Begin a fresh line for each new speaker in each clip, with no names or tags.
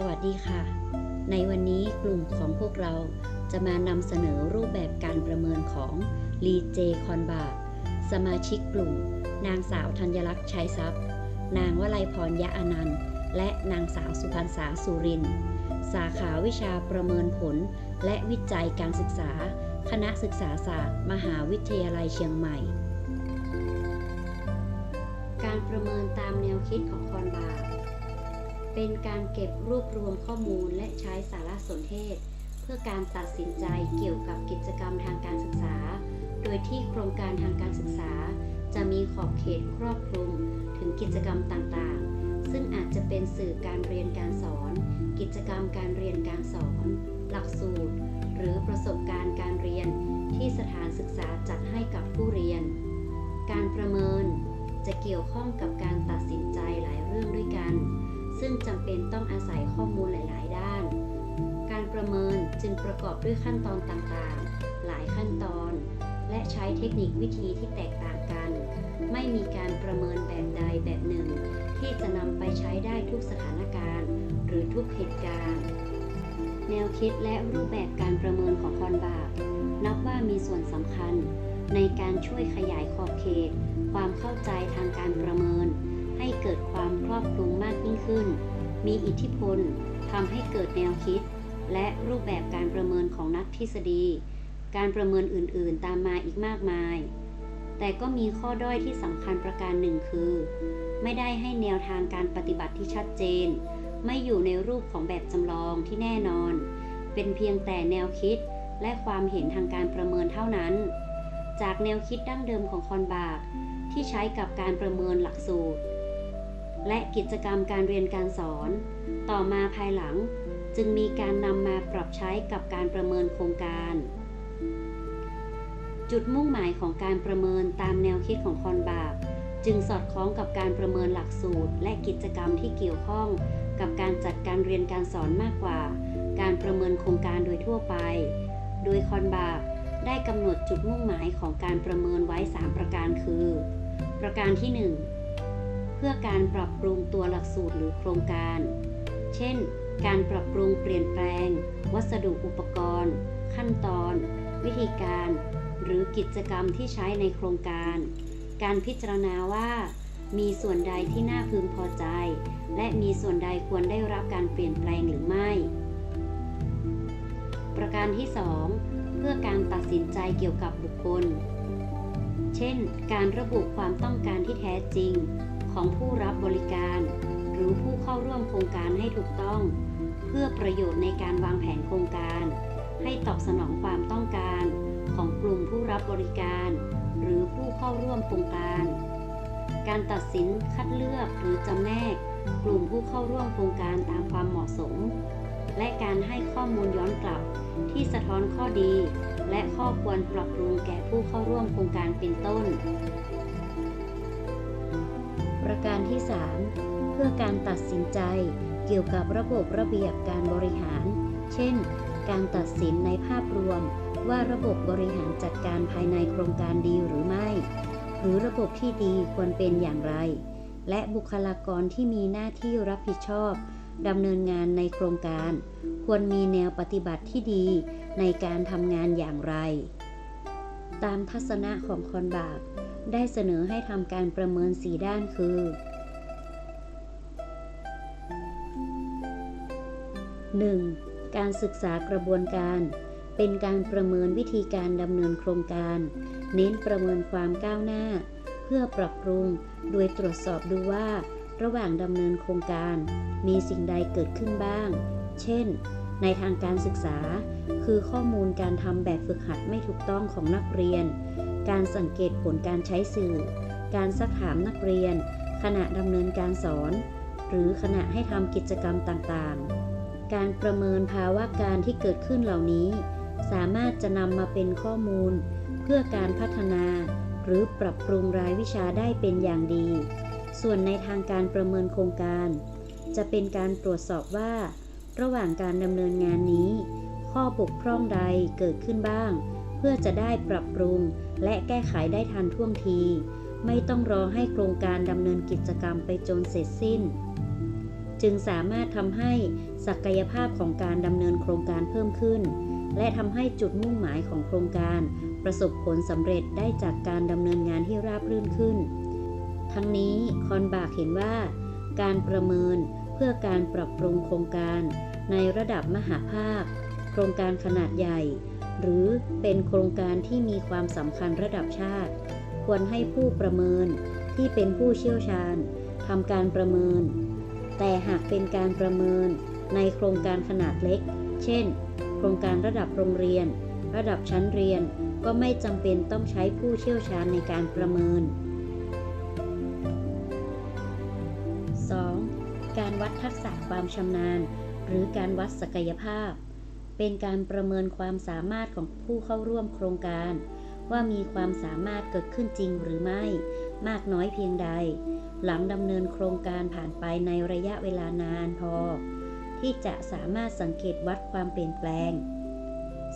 สวัสดีค่ะ ในวันนี้กลุ่มของพวกเราจะมานำเสนอรูปแบบการประเมินของลีเจคอนบาสมาชิกกลุ่ม นางสาวธัญลักษณ์ชัยทรัพย์ นางวลัยพรยะอนันต์ และนางสาวสุพรรณษาสุริน สาขาวิชาประเมินผล และวิจัยการศึกษา คณะศึกษาศาสตร์ มหาวิทยาลัยเชียงใหม่ การประเมินตามแนวคิดของคอนบาร์ เป็นการเก็บรวบรวมข้อมูลและใช้สารสนเทศ เพื่อการตัดสินใจเกี่ยวกับกิจกรรมทางการศึกษา โดยที่โครงการทางการศึกษา จะมีขอบเขตครอบคลุมถึงกิจกรรมต่างๆ ซึ่งอาจจะเป็นสื่อการเรียนการสอน กิจกรรมการเรียนการสอน หลักสูตร หรือประสบการณ์การเรียนที่สถานศึกษาจัดให้กับผู้เรียน การประเมินจะเกี่ยวข้องกับการตัดสินใจหลายเรื่องด้วยกัน ซึ่งจำเป็นต้องอาศัยข้อมูลหลาย ๆ ด้าน การประเมินจึงประกอบด้วยขั้นตอนต่างๆ หลายขั้นตอน และใช้เทคนิควิธีที่แตกต่างกัน ไม่มีการประเมินแบบใดแบบหนึ่ง ที่จะนำไปใช้ได้ทุกสถานการณ์ หรือทุกเหตุการณ์ แนวคิดและรูปแบบการประเมินของคอนบาร์นับว่ามีส่วนสำคัญในการช่วยขยายขอบเขต ความเข้าใจทางการประเมิน ให้เกิดความครอบคลุมมากยิ่งขึ้น มีอิทธิพลทำให้เกิดแนวคิด และรูปแบบการประเมินของนักทฤษฎี การประเมินอื่นๆตามมาอีกมากมาย แต่ก็มีข้อด้อยที่สำคัญประการหนึ่งคือ ไม่ได้ให้แนวทางการปฏิบัติที่ชัดเจน ไม่อยู่ในรูปของแบบจำลองที่แน่นอน เป็นเพียงแต่แนวคิดและความเห็นทางการประเมินเท่านั้น จากแนวคิดดั้งเดิมของคอนบาร์กที่ใช้กับการประเมินหลักสูตร และกิจกรรมการเรียนการสอน ต่อมาภายหลังจึงมีการนำมาปรับใช้กับการประเมินโครงการ จุดมุ่งหมายของการประเมินตามแนวคิดของคอนบาร์จึงสอดคล้องกับการประเมินหลักสูตร และกิจกรรมที่เกี่ยวข้องกับการจัดการเรียนการสอนมากกว่า การประเมินโครงการโดยทั่วไป โดยคอนบาร์ได้กำหนดจุดมุ่งหมายของการประเมินไว้ 3 ประการคือ ประการที่ 1 เพื่อการปรับปรุงตัวหลักสูตรหรือโครงการ เช่น การปรับปรุงเปลี่ยนแปลง วัสดุอุปกรณ์ ขั้นตอน วิธีการ หรือกิจกรรมที่ใช้ในโครงการ การพิจารณาว่า มีส่วนใดที่น่าพึงพอใจ และมีส่วนใดควรได้รับการเปลี่ยนแปลงหรือไม่ ประการที่ 2 เพื่อการตัดสินใจเกี่ยวกับบุคคล เช่น การระบุความต้องการที่แท้จริง ของผู้รับบริการ หรือผู้เข้าร่วมโครงการให้ถูกต้อง เพื่อประโยชน์ในการวางแผนโครงการ ให้ตอบสนองความต้องการของกลุ่มผู้รับบริการ หรือผู้เข้าร่วมโครงการ การตัดสินคัดเลือกหรือจำแนกกลุ่มผู้เข้าร่วมโครงการตามความเหมาะสม และการให้ข้อมูลย้อนกลับที่สะท้อนข้อดี และข้อควรปรับปรุงแก่ผู้เข้าร่วมโครงการเป็นต้น ประการที่ 3 เพื่อการตัดสินใจเกี่ยวกับระบบระเบียบการบริหาร เช่น การตัดสินในภาพรวมว่าระบบบริหารจัดการภายในโครงการดีหรือไม่ หรือระบบที่ดีควรเป็นอย่างไร และบุคลากรที่มีหน้าที่รับผิดชอบดำเนินงานในโครงการ ควรมีแนวปฏิบัติที่ดีในการทำงานอย่างไร ตามทัศนะของคอนบาร์ก ได้เสนอให้ทำการประเมินสีด้านคือ 1. การศึกษากระบวนการ เป็นการประเมินวิธีการดำเนินโครงการ เน้นประเมินความก้าวหน้า เพื่อปรับปรุง โดยตรวจสอบดูว่า ระหว่างดำเนินโครงการ มีสิ่งใดเกิดขึ้นบ้าง เช่น ในทางการศึกษา คือข้อมูลการทำแบบฝึกหัดไม่ถูกต้องของนักเรียน การสังเกตผลการใช้สื่อ การซักถามนักเรียน ขณะดำเนินการสอน หรือขณะให้ทำกิจกรรมต่างๆ การประเมินภาวะการที่เกิดขึ้นเหล่านี้ สามารถจะนำมาเป็นข้อมูล เพื่อการพัฒนา หรือปรับปรุงรายวิชาได้เป็นอย่างดี ส่วนในทางการประเมินโครงการ จะเป็นการตรวจสอบว่า ระหว่างการดำเนินงานนี้ ข้อบกพร่องใดเกิดขึ้นบ้าง เพื่อจะได้ปรับปรุงและแก้ไขได้ทันท่วงที ไม่ต้องรอให้โครงการดำเนินกิจกรรมไปจนเสร็จสิ้น จึงสามารถทำให้ศักยภาพของการดำเนินโครงการเพิ่มขึ้น และทำให้จุดมุ่งหมายของโครงการ ประสบผลสำเร็จได้จากการดำเนินงานที่ราบรื่นขึ้น ทั้งนี้คอนบากเห็นว่า การประเมินเพื่อการปรับปรุงโครงการ ในระดับมหาภาค โครงการขนาดใหญ่ หรือเป็นโครงการที่มีความสำคัญระดับชาติ ควรให้ผู้ประเมินที่เป็นผู้เชี่ยวชาญทำการประเมิน แต่หากเป็นการประเมินในโครงการขนาดเล็ก เช่น โครงการระดับโรงเรียน ระดับชั้นเรียนก็ไม่จำเป็นต้องใช้ผู้เชี่ยวชาญในการประเมิน 2. การวัดทักษะความชำนาญ หรือการวัดศักยภาพ เป็นการประเมินความสามารถของผู้เข้าร่วมโครงการ ว่ามีความสามารถเกิดขึ้นจริงหรือไม่ มากน้อยเพียงใด หลังดำเนินโครงการผ่านไปในระยะเวลานานพอ ที่จะสามารถสังเกตวัดความเปลี่ยนแปลง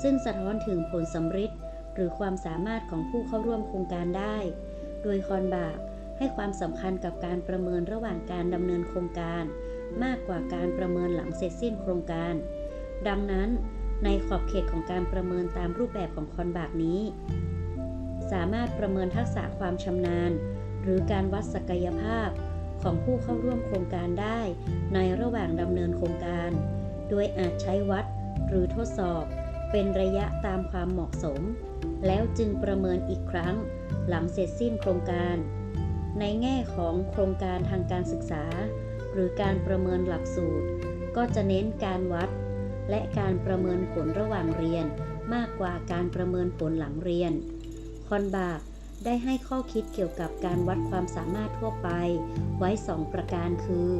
ซึ่งสะท้อนถึงผลสำฤทธิ์หรือความสามารถของผู้เข้าร่วมโครงการได้ โดยคอนบากให้ความสำคัญกับการประเมินระหว่างการดำเนินโครงการ มากกว่าการประเมินหลังเสร็จสิ้นโครงการ ดังนั้นในขอบเขตของการประเมินตามรูปแบบของคอนบากนี้ สามารถประเมินทักษะความชำนาญ หรือการวัดศักยภาพของผู้เข้าร่วมโครงการได้ ในระหว่างดำเนินโครงการ โดยอาจใช้วัดหรือทดสอบเป็นระยะตามความเหมาะสม แล้วจึงประเมินอีกครั้งหลังเสร็จสิ้นโครงการ ในแง่ของโครงการทางการศึกษา หรือการประเมินหลักสูตร ก็จะเน้นการวัด และการประเมินผลระหว่างเรียน มากกว่าการประเมินผลหลังเรียน คอนบากได้ให้ข้อคิดเกี่ยวกับการวัดความสามารถทั่วไป ไว้ 2 ประการคือ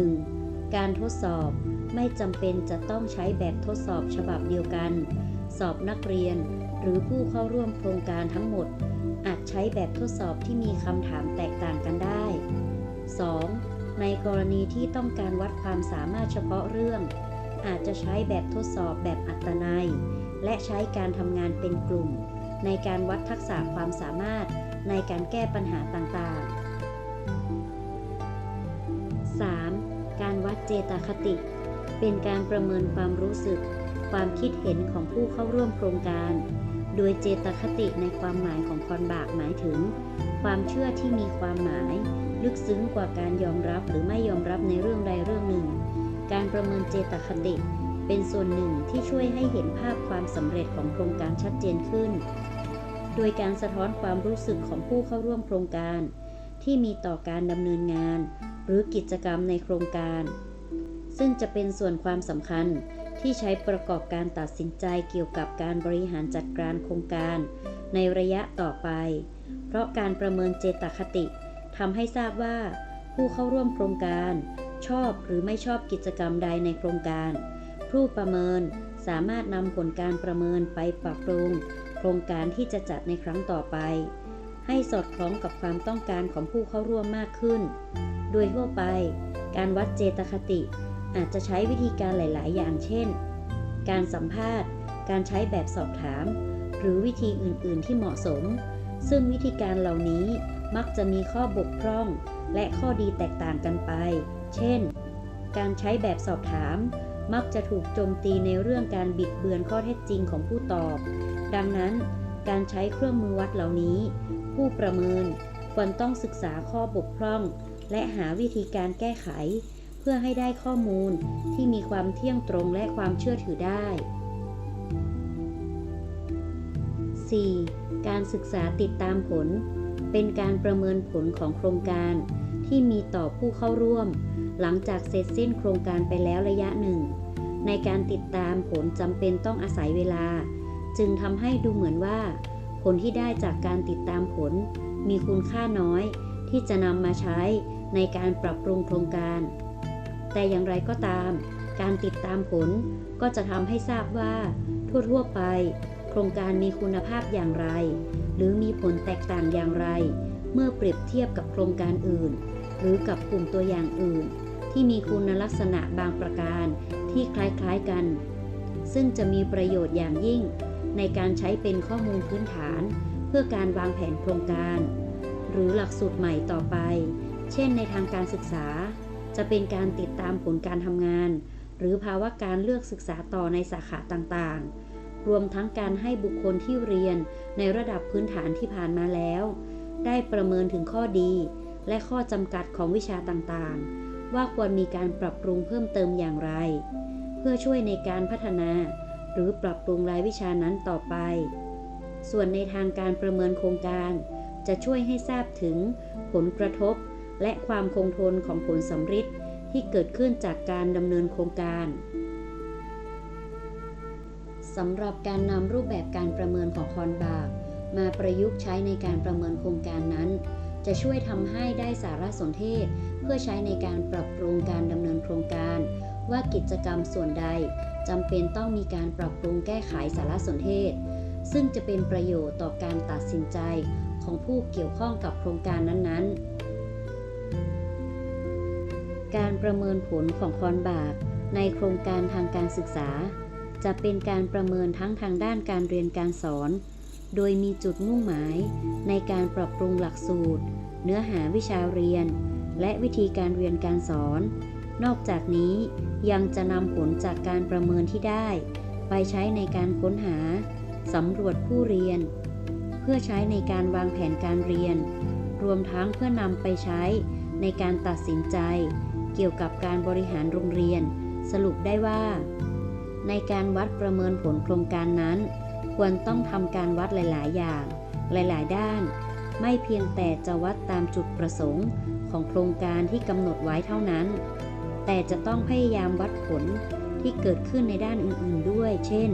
1. การทดสอบไม่จำเป็นจะต้องใช้แบบทดสอบฉบับเดียวกัน สอบนักเรียน หรือผู้เข้าร่วมโครงการทั้งหมด อาจใช้แบบทดสอบที่มีคำถามแตกต่างกันได้ 2. ในกรณีที่ต้องการวัดความสามารถเฉพาะเรื่อง อาจจะใช้แบบทดสอบแบบอัตนัย และใช้การทำงานเป็นกลุ่ม ในการวัดทักษะความสามารถในการแก้ปัญหาต่างๆ 3. การวัดเจตคติ เป็นการประเมินความรู้สึก ความคิดเห็นของผู้เข้าร่วมโครงการ โดยเจตคติในความหมายของคอนบากหมายถึง ความเชื่อที่มีความหมาย ลึกซึ้งกว่าการยอมรับหรือไม่ยอมรับในเรื่องใดเรื่องหนึ่ง การประเมินเจตคติ เป็นส่วนหนึ่งที่ช่วยให้เห็นภาพความสำเร็จของโครงการชัดเจนขึ้น โดยการสะท้อนความรู้สึกของผู้เข้าร่วมโครงการ ที่มีต่อการดำเนินงาน หรือกิจกรรมในโครงการ ซึ่งจะเป็นส่วนความสำคัญที่ใช้ประกอบการตัดสินใจเกี่ยวกับการบริหารจัดการโครงการ ในระยะต่อไป เพราะการประเมินเจตคติทำให้ทราบว่าผู้เข้าร่วมโครงการ ชอบหรือไม่ชอบกิจกรรมใดในโครงการ ผู้ประเมินสามารถนำผลการประเมินไปปรับปรุง โครงการที่จะจัดในครั้งต่อไป ให้สอดคล้องกับความต้องการของผู้เข้าร่วมมากขึ้น โดยทั่วไป การวัดเจตคติ อาจจะใช้วิธีการหลาย ๆ อย่างเช่น การสัมภาษณ์ การใช้แบบสอบถาม หรือวิธีอื่น ๆ ที่เหมาะสม ซึ่งวิธีการเหล่านี้มักจะมีข้อบกพร่องและข้อดีแตกต่างกันไป เช่น การใช้แบบสอบถาม มักจะถูกโจมตีในเรื่องการบิดเบือนข้อเท็จจริงของผู้ตอบ ดังนั้น การใช้เครื่องมือวัดเหล่านี้ ผู้ประเมินควรต้องศึกษาข้อบกพร่อง และหาวิธีการแก้ไข เพื่อให้ได้ข้อมูลที่มีความเที่ยงตรงและความเชื่อถือได้ 4. การศึกษาติดตามผล เป็นการประเมินผลของโครงการที่มีต่อผู้เข้าร่วม หลังจากเสร็จสิ้นโครงการไปแล้วระยะหนึ่ง ในการติดตามผลจำเป็นต้องอาศัยเวลา จึงทำให้ดูเหมือนว่า ผลที่ได้จากการติดตามผล มีคุณค่าน้อย ที่จะนำมาใช้ในการปรับปรุงโครงการ แต่อย่างไรก็ตาม การติดตามผลก็จะทำให้ทราบว่า ทั่วๆไป โครงการมีคุณภาพอย่างไร หรือมีผลแตกต่างอย่างไร เมื่อเปรียบเทียบกับโครงการอื่น หรือกับกลุ่มตัวอย่างอื่น ที่มีคุณลักษณะบางประการที่คล้ายๆกัน ซึ่งจะมีประโยชน์อย่างยิ่ง ในการใช้เป็นข้อมูลพื้นฐาน เพื่อการวางแผนโครงการ หรือหลักสูตรใหม่ต่อไป เช่นในทางการศึกษา จะเป็นการติดตามผลการทำงาน หรือภาวะการเลือกศึกษาต่อในสาขาต่างๆ รวมทั้งการให้บุคคลที่เรียนในระดับพื้นฐานที่ผ่านมาแล้ว ได้ประเมินถึงข้อดี และข้อจำกัดของวิชาต่างๆ ว่าควรมีการปรับปรุงเพิ่มเติมอย่างไร เพื่อช่วยในการพัฒนา หรือปรับปรุงรายวิชานั้นต่อไป ส่วนในทางการประเมินโครงการ จะช่วยให้ทราบถึงผลกระทบ และความคงทนของผลสำฤทธิ์ที่เกิดขึ้นจากการดำเนินโครงการสำหรับการนำรูปแบบการประเมินของคอนบากมาประยุกต์ใช้ในการประเมินโครงการนั้น จะช่วยทำให้ได้สารสนเทศ เพื่อใช้ในการปรับปรุงการดำเนินโครงการ ว่ากิจกรรมส่วนใดจำเป็นต้องมีการปรับปรุงแก้ไขสารสนเทศ ซึ่งจะเป็นประโยชน์ต่อการตัดสินใจของผู้เกี่ยวข้องกับโครงการนั้นๆ การประเมินผลของคอนบากในโครงการทางการศึกษา จะเป็นการประเมินทั้งทางด้านการเรียนการสอน โดยมีจุดมุ่งหมายในการปรับปรุงหลักสูตร เนื้อหาวิชาเรียน และวิธีการเรียนการสอน นอกจากนี้ยังจะนำผลจากการประเมินที่ได้ ไปใช้ในการค้นหาสำรวจผู้เรียน เพื่อใช้ในการวางแผนการเรียน รวมทั้งเพื่อนำไปใช้ในการตัดสินใจ เกี่ยวกับการบริหารโรงเรียน สรุปได้ว่า ในการวัดประเมินผลโครงการนั้น ควรต้องทำการวัดหลาย ๆ อย่าง หลาย ๆ ด้าน ไม่เพียงแต่จะวัดตามจุดประสงค์ของโครงการที่กำหนดไว้เท่านั้น แต่จะต้องพยายามวัดผลที่เกิดขึ้นในด้านอื่นๆด้วย เช่น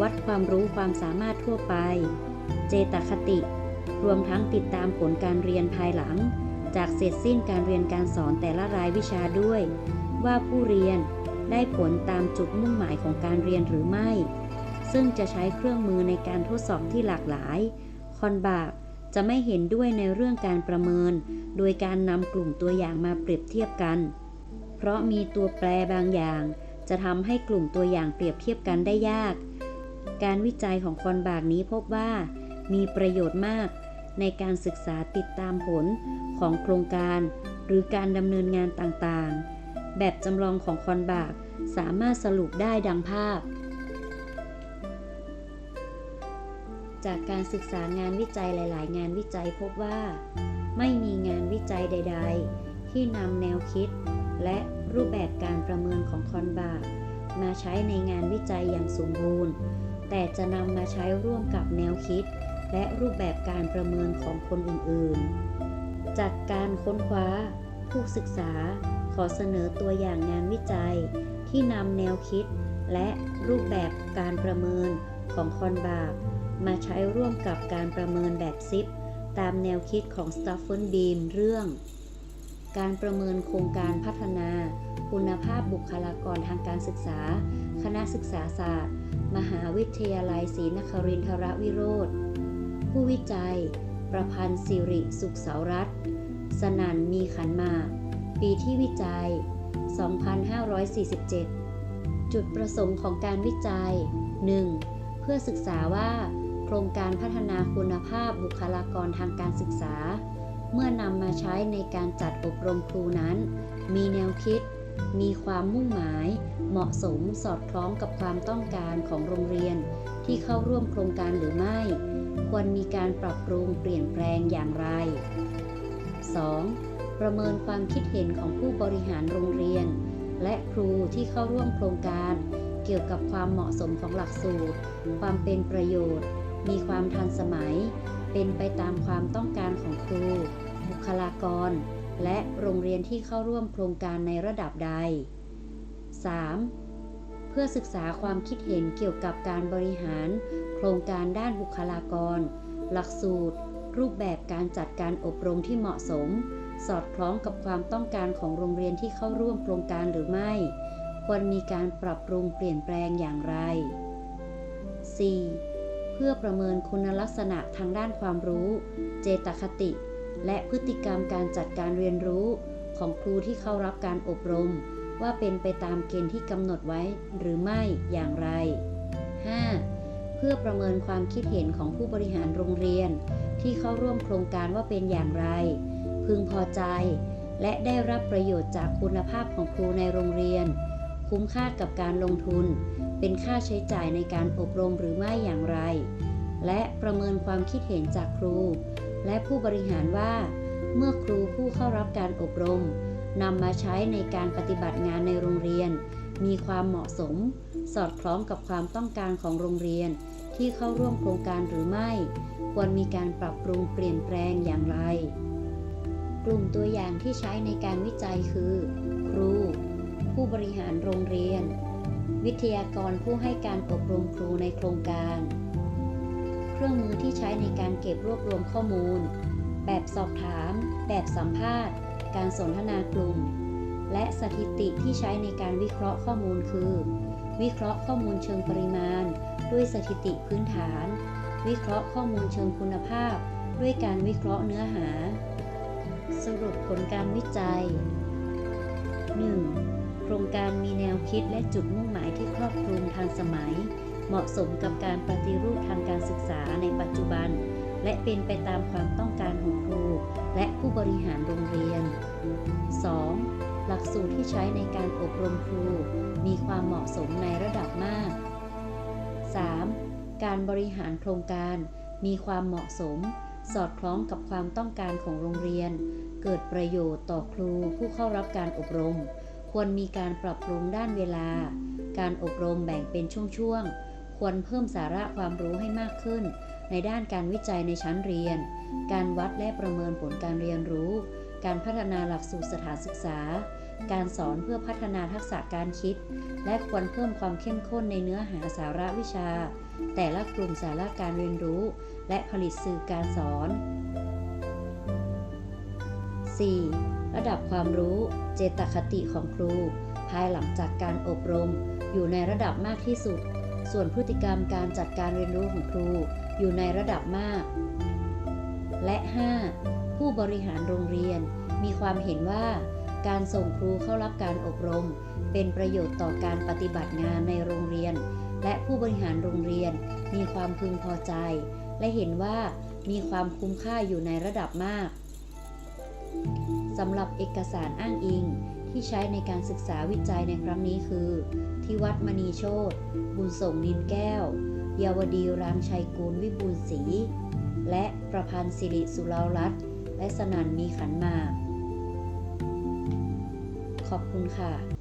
วัดความรู้ความสามารถทั่วไป เจตคติ รวมทั้งติดตามผลการเรียนภายหลัง จากเสร็จสิ้นการเรียนการสอนแต่ละรายวิชาด้วย ว่าผู้เรียนได้ผลตามจุดมุ่งหมายของการเรียนหรือไม่ ซึ่งจะใช้เครื่องมือในการทดสอบที่หลากหลาย คอนบาก จะไม่เห็นด้วยในเรื่องการประเมิน โดยการนำกลุ่มตัวอย่างมาเปรียบเทียบกัน เพราะมีตัวแปรบางอย่าง จะทำให้กลุ่มตัวอย่างเปรียบเทียบกันได้ยาก การวิจัยของคอนบากนี้พบว่า มีประโยชน์มาก ในการศึกษาติดตามผลของโครงการ หรือการดำเนินงานต่างๆ แบบจำลองของคอนบากสามารถสรุปได้ดังภาพ จากการศึกษางานวิจัยหลาย ๆ งานวิจัยพบว่า ไม่มีงานวิจัยใด ๆ ที่นำแนวคิด และรูปแบบการประเมินของคอนบากมาใช้ในงานวิจัยอย่างสมบูรณ์ แต่จะนำมาใช้ร่วมกับแนวคิด และรูปแบบการประเมินของคนอื่น ๆ จากการค้นคว้า ผู้ศึกษาขอเสนอตัวอย่างงานวิจัย ที่นำแนวคิด และรูปแบบการประเมินของคอนบาก มาใช้ร่วมกับการประเมินแบบซิปตามแนวคิดของสต f ฟ e นบีมเรื่อง การประเมินโครงการพัฒนา คุณภาพบุคลากรทางการศึกษา คณะศึกษาศาสตร์ มหาวิทยาลัยศรีนครินทรวิโรธผู้วิจัย ประพันธ์สิริสุขเสารัตสนันมีขันมา ปีที่วิจัย 2547 จุดประสงค์ของการวิจัย 1. เพื่อศึกษาว่า โครงการพัฒนาคุณภาพบุคลากรทางการศึกษา เมื่อนำมาใช้ในการจัดอบรมครูนั้น มีแนวคิด มีความมุ่งหมาย เหมาะสมสอดคล้องกับความต้องการของโรงเรียน ที่เข้าร่วมโครงการหรือไม่ ควรมีการปรับปรุงเปลี่ยนแปลงอย่างไร 2. ประเมินความคิดเห็นของผู้บริหารโรงเรียน และครูที่เข้าร่วมโครงการ เกี่ยวกับความเหมาะสมของหลักสูตร ความเป็นประโยชน์ มีความทันสมัย เป็นไปตามความต้องการของครู บุคลากร และโรงเรียนที่เข้าร่วมโครงการในระดับใด 3. เพื่อศึกษาความคิดเห็นเกี่ยวกับการบริหาร โครงการด้านบุคลากร หลักสูตร รูปแบบการจัดการอบรมที่เหมาะสม สอดคล้องกับความต้องการของโรงเรียนที่เข้าร่วมโครงการหรือไม่ ควรมีการปรับปรุงเปลี่ยนแปลงอย่างไร 4. เพื่อประเมินคุณลักษณะทางด้านความรู้ เจตคติ และพฤติกรรมการจัดการเรียนรู้ ของครูที่เข้ารับการอบรม ว่าเป็นไปตามเกณฑ์ที่กำหนดไว้หรือไม่อย่างไร 5. เพื่อประเมินความคิดเห็นของผู้บริหารโรงเรียน ที่เข้าร่วมโครงการว่าเป็นอย่างไร พึงพอใจ และได้รับประโยชน์จากคุณภาพของครูในโรงเรียน คุ้มค่ากับการลงทุน เป็นค่าใช้จ่ายในการอบรมหรือไม่อย่างไร และประเมินความคิดเห็นจากครู และผู้บริหารว่า เมื่อครูผู้เข้ารับการอบรมนำมาใช้ในการปฏิบัติงานในโรงเรียน มีความเหมาะสม สอดคล้องกับความต้องการของโรงเรียน ที่เข้าร่วมโครงการหรือไม่ ควรมีการปรับปรุงเปลี่ยนแปลงอย่างไร กลุ่มตัวอย่างที่ใช้ในการวิจัยคือ ครู ผู้บริหารโรงเรียน วิทยากรผู้ให้การอบรมครูในโครงการ เครื่องมือที่ใช้ในการเก็บรวบรวมข้อมูล แบบสอบถาม แบบสัมภาษณ์ การสนทนากลุ่ม และสถิติที่ใช้ในการวิเคราะห์ข้อมูลคือ วิเคราะห์ข้อมูลเชิงปริมาณ ด้วยสถิติพื้นฐาน วิเคราะห์ข้อมูลเชิงคุณภาพ ด้วยการวิเคราะห์เนื้อหา สรุปผลการวิจัย 1. โครงการมีแนวคิดและจุดมุ่ง ที่ครอบคลุมทันสมัย เหมาะสมกับการปฏิรูปทางการศึกษาในปัจจุบัน และเป็นไปตามความต้องการของครู และผู้บริหารโรงเรียน 2. หลักสูตรที่ใช้ในการอบรมครู มีความเหมาะสมในระดับมาก 3. การบริหารโครงการมีความเหมาะสม สอดคล้องกับความต้องการของโรงเรียน เกิดประโยชน์ต่อครูผู้เข้ารับการอบรม ควรมีการปรับปรุงด้านเวลา การอบรมแบ่งเป็นช่วงๆ ควรเพิ่มสาระความรู้ให้มากขึ้น ในด้านการวิจัยในชั้นเรียน การวัดและประเมินผลการเรียนรู้ การพัฒนาหลักสูตรสถานศึกษา การสอนเพื่อพัฒนาทักษะการคิด และควรเพิ่มความเข้มข้นในเนื้อหาสาระวิชา แต่ละกลุ่มสาระการเรียนรู้ และผลิตสื่อการสอน 4. ระดับความรู้ เจตคติของครู ภายหลังจากการอบรม อยู่ในระดับมากที่สุด ส่วนพฤติกรรมการจัดการเรียนรู้ของครูอยู่ในระดับมาก และ 5. ผู้บริหารโรงเรียน มีความเห็นว่า การส่งครูเข้ารับการอบรม เป็นประโยชน์ต่อการปฏิบัติงานในโรงเรียน และผู้บริหารโรงเรียน มีความพึงพอใจ และเห็นว่ามีความคุ้มค่าอยู่ในระดับมากสำหรับเอกสารอ้างอิงที่ใช้ในการศึกษาวิจัยในครั้งนี้คือ ที่วัดมณีโชตบุญส่งนินแก้ว เยาวดีรางชัยกูลวิบูลศรี และประพันธ์สิริสุรารัตน์และสนันมีขันมา ขอบคุณค่ะ